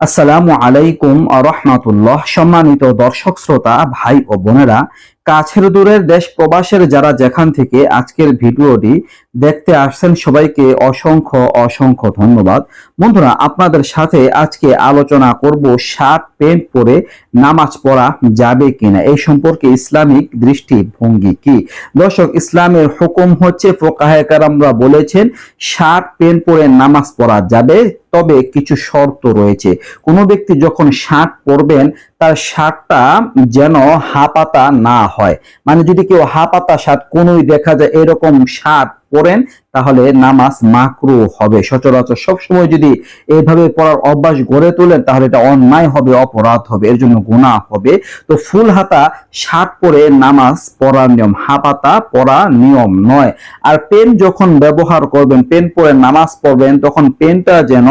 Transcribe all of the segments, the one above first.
আসসালামু আলাইকুম রহমাতুল্লাহ সম্মানিত দর্শক শ্রোতা ভাই ও বোনেরা কাছের দূরের দেশ প্রবাসের যারা যেখান থেকে আজকের ভিডিওটি দেখতে আসছেন, সবাইকে অসংখ্য অসংখ্য ধন্যবাদ। বন্ধুরা, আপনাদের সাথে আজকে আলোচনা করব শার্ট, প্যান্ট পরে নামাজ পড়া যাবে কিনা। এই সম্পর্কে ইসলামিক দৃষ্টিভঙ্গি কি? দর্শক, ইসলামের হুকুম হচ্ছে ফোকাহেকারামরা বলেছেন, শার্ট, প্যান্ট পরে নামাজ পড়া যাবে, তবে কিছু শর্ত রয়েছে। কোনো ব্যক্তি যখন শার্ট পরবেন, তার শার্টটা যেন হাপাতা না হয় মানে যদি কেউ হাপাতা শার্ট কোনোই দেখা যায় এরকম শার্ট পরেন তাহলে নামাজ মাকরু হবে। সচরাচর সবসময় যদি এভাবে পড়ার অভ্যাস গড়ে তোলেন, তাহলে এটা অন্যায় হবে, অপরাধ হবে, এর জন্য গুনাহ হবে। তো ফুল হাতা, শার্ট পরে নামাজ পড়ার নিয়ম হাপাতা পড়া নিয়ম নয়। আর পেন যখন ব্যবহার করবেন, পেন পরে নামাজ পড়বেন, তখন পেনটা যেন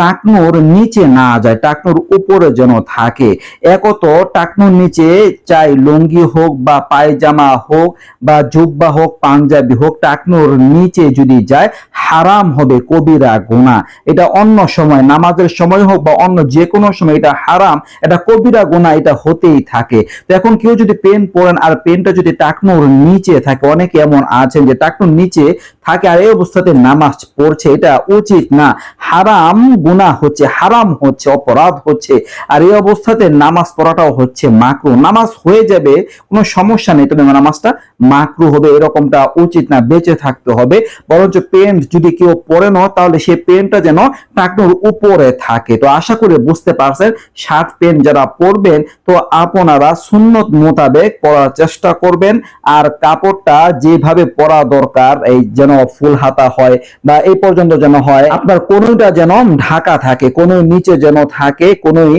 টাকনুর নিচে না যায়, টাকনুর উপরে যেন থাকে। একত টাকনুর নিচে, চাই লুঙ্গি হোক বা পায়জামা হোক বা জুব্বা হোক, পাঞ্জাবি হোক, টাকনুর নিচে যদি যায়, হারাম হবে কবিরা গুণা এটা অন্য সময়, নামাজের সময় হোক বা অন্য যে কোনো সময় এটা হারাম, এটা কবিরা গুণা এটা হতেই থাকে। তো এখন কেউ যদি পেন পরেন আর পেনটা যদি টাকনুর নিচে থাকে, অনেকে এমন আছেন যে টাকনুর নিচে থাকে আর এই অবস্থাতে নামাজ পড়ছে, এটা উচিত না। হারাম গুনাহ হচ্ছে, হারাম হচ্ছে, অপরাধ হচ্ছে। আর এই অবস্থাতে নামাজ পড়াটাও হচ্ছে মাকরু। নামাজ হয়ে যাবে, কোনো সমস্যা নেই, তবে নামাজটা মাকরু হবে, এরকমটা উচিত না, বেঁচে থাকতে হবে। বরঞ্চ পেন্ট যদি কেউ পরে ন তাহলে সেই পেনটা যেন টাকনুর উপরে থাকে। তো আশা করে বুঝতে পারছেন শার্ট পেন যারা পরবেন, তো আপনারা সুন্নত মোতাবেক পরার চেষ্টা করবেন। আর কাপড়টা যেভাবে পরা দরকার, এই যেন ফুল হাতা হয় বা এই পর্যন্ত যেন হয়, আপনার কোনোটা যেন ঢাকা থাকে কোনো নিচে যেন থাকে, কোনোই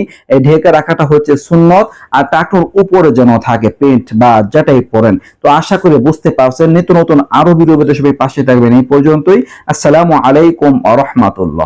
ঢেকে রাখাটা হচ্ছে সুন্নত, আর টাকনুর উপরে যেন থাকে পেন্ট বা যেটাই পরেন। তো আশা করে বুঝতে পারছেন, নিত্য নতুন আরও পেতে সবাই পাশে থাকবেন। এই পর্যন্তই। আসসালামু আলাইকুম আ রহমাতুল্লাহ।